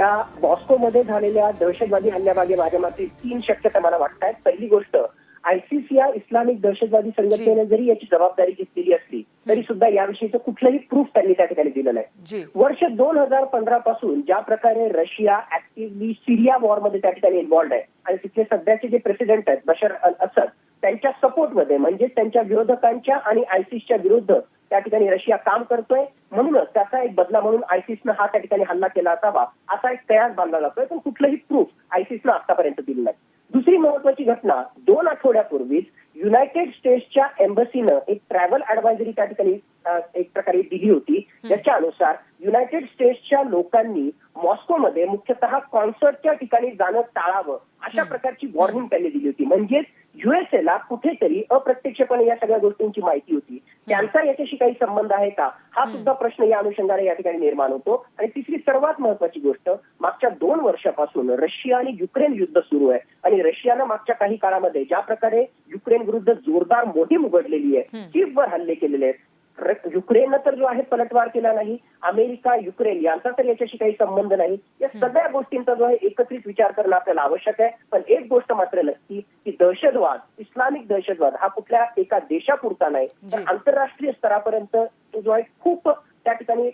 या मॉस्कोमध्ये झालेल्या दहशतवादी हल्ल्यामागे माझ्या मते तीन शक्यता मला वाटत आहेत पहिली गोष्ट आयसिस या इस्लामिक दहशतवादी संघटनेने जरी याची जबाबदारी घेतलेली असली तरी सुद्धा याविषयीचं कुठलंही प्रूफ त्यांनी त्या ठिकाणी दिलं नाही. वर्ष दोन हजार पंधरा पासून ज्या प्रकारे रशिया ऍक्टिव्हली सिरिया वॉरमध्ये त्या ठिकाणी इन्व्हॉल्ड आहे आणि तिथले सध्याचे जे प्रेसिडेंट आहेत बशर अल असद त्यांच्या सपोर्टमध्ये म्हणजे त्यांच्या विरोधकांच्या आणि आयसिसच्या विरुद्ध त्या ठिकाणी रशिया काम करतोय. म्हणूनच त्याचा एक बदला म्हणून आयसिसनं हा त्या ठिकाणी हल्ला केला असावा असा एक कयास बांधला जातोय. पण कुठलंही प्रूफ आयसिसनं आतापर्यंत दिलं नाही. दुसरी महत्वाची घटना दोन आठवड्यापूर्वीच युनायटेड स्टेट्सच्या एम्बसीनं एक ट्रॅव्हल ऍडवायझरी त्या ठिकाणी एक प्रकारे दिली होती. ज्याच्या अनुसार युनायटेड स्टेट्सच्या लोकांनी मॉस्कोमध्ये मुख्यतः कॉन्सर्टच्या ठिकाणी जाणं टाळावं अशा प्रकारची वॉर्निंग त्यांनी दिली होती. म्हणजेच युएसए ला कुठेतरी अप्रत्यक्षपणे या सगळ्या गोष्टींची माहिती होती. त्यांचा याच्याशी काही संबंध आहे का? हा सुद्धा प्रश्न या अनुषंगाने या ठिकाणी निर्माण होतो. आणि तिसरी सर्वात महत्वाची गोष्ट मागच्या दोन वर्षापासून रशिया आणि युक्रेन युद्ध सुरू आहे. आणि रशियानं मागच्या काही काळामध्ये ज्या प्रकारे युक्रेन विरुद्ध जोरदार मोहीम उघडलेली आहे कीव्हवर हल्ले केलेले आहेत. युक्रेननं तर जो आहे पलटवार केला नाही. अमेरिका युक्रेन यांचा तर याच्याशी काही संबंध नाही. या सगळ्या गोष्टींचा जो आहे एकत्रित विचार करणं आपल्याला आवश्यक आहे. पण एक गोष्ट मात्र नक्की की दहशतवाद इस्लामिक दहशतवाद हा कुठल्या एका देशापुरता नाही. तर. आंतरराष्ट्रीय स्तरापर्यंत तो जो आहे खूप त्या ठिकाणी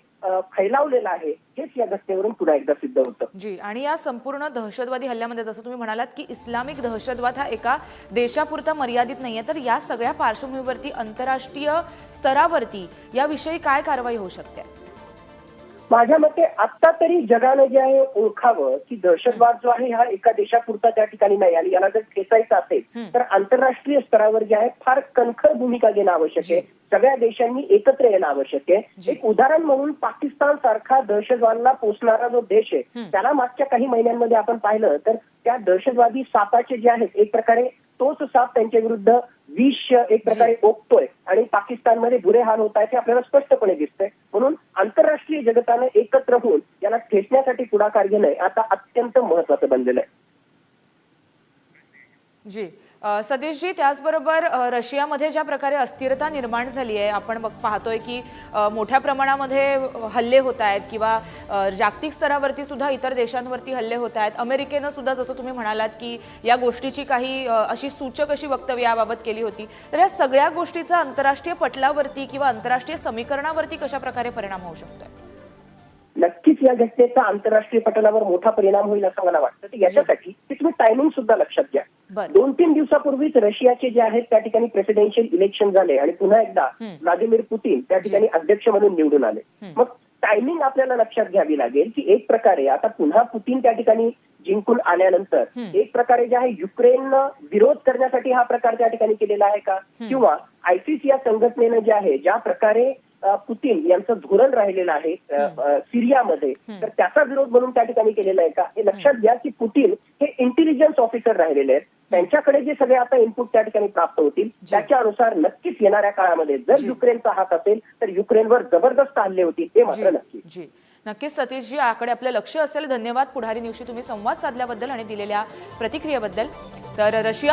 फैलावलेला आहे हेच या घटनेवरून पुन्हा एकदा सिद्ध होतं. जी आणि या संपूर्ण दहशतवादी हल्ल्यामध्ये जसं तुम्ही म्हणालात की इस्लामिक दहशतवाद हा एका देशापुरता मर्यादित नाहीये तर या सगळ्या पार्श्वभूमीवरती आंतरराष्ट्रीय स्तरावरती याविषयी काय कारवाई होऊ शकते? माझ्या मते आता तरी जगानं जे आहे ओळखावं की दहशतवाद जो आहे हा एका देशापुरता त्या ठिकाणी नाही. आणि याला जर ठेचायचा असेल तर आंतरराष्ट्रीय स्तरावर जे आहे फार कणखर भूमिका घेणं आवश्यक आहे. सगळ्या देशांनी एकत्र येणं आवश्यक आहे. एक उदाहरण म्हणून पाकिस्तान सारखा दहशतवादाला पोचणारा जो देश आहे त्याला मागच्या काही महिन्यांमध्ये आपण पाहिलं तर त्या दहशतवादी सापाचे जे आहेत एक प्रकारे तोच साप त्यांच्या विरुद्ध विष एक प्रकारे ओकतोय. आणि पाकिस्तानमध्ये बुरे हाल होत आहेत हे आपल्याला स्पष्टपणे दिसतंय. म्हणून आंतरराष्ट्रीय जगतानं एकत्र होऊन याला खेचण्यासाठी पुढाकार घेणं आता अत्यंत महत्वाचं बनलेलं आहे. जी. सतीशजी त्याचबरोबर रशियामध्ये ज्या प्रकारे अस्थिरता निर्माण झाली आहे आपण बघ पाहतोय की मोठ्या प्रमाणामध्ये हल्ले होत आहेत किंवा जागतिक स्तरावरती सुद्धा इतर देशांवरती हल्ले होत आहेत. अमेरिकेनं सुद्धा जसं तुम्ही म्हणालात की या गोष्टीची काही अशी सूचक अशी वक्तव्य याबाबत केली होती. तर या सगळ्या गोष्टीचा आंतरराष्ट्रीय पटलावरती किंवा आंतरराष्ट्रीय समीकरणावरती कशा प्रकारे परिणाम होऊ शकतोय? नक्कीच या घटनेचा आंतरराष्ट्रीय पटलावर मोठा परिणाम होईल असं मला वाटतं. याच्यासाठी की तुम्ही टायमिंग सुद्धा लक्षात घ्या. दोन तीन दिवसापूर्वीच रशियाचे जे आहेत त्या ठिकाणी प्रेसिडेन्शियल इलेक्शन झाले आणि पुन्हा एकदा व्लादिमीर पुतीन त्या ठिकाणी अध्यक्ष म्हणून निवडून आले. मग टायमिंग आपल्याला लक्षात घ्यावी लागेल की एक प्रकारे आता पुन्हा पुतीन त्या ठिकाणी जिंकून आल्यानंतर एक प्रकारे जे आहे युक्रेननं विरोध करण्यासाठी हा प्रकार त्या ठिकाणी केलेला आहे का? किंवा आयसीस या संघटनेनं जे आहे ज्या प्रकारे पुतीन यांचं धोरण राहिलेलं आहे सिरियामध्ये तर त्याचा विरोध म्हणून त्या ठिकाणी केलेला आहे का? हे लक्षात घ्या की पुतीन हे इंटेलिजन्स ऑफिसर राहिलेले आहेत. त्यांच्याकडे जे सगळे आता इनपुट त्या ठिकाणी प्राप्त होतील त्याच्या अनुसार नक्कीच येणाऱ्या काळामध्ये जर युक्रेनचा हात असेल तर युक्रेनवर जबरदस्त हल्ले होतील हे मात्र नक्की जी. नक्कीच सतीशजी याकडे आपलं लक्ष असेल. धन्यवाद पुढारी दिवशी तुम्ही संवाद साधल्याबद्दल आणि दिलेल्या प्रतिक्रियेबद्दल. तर रशिया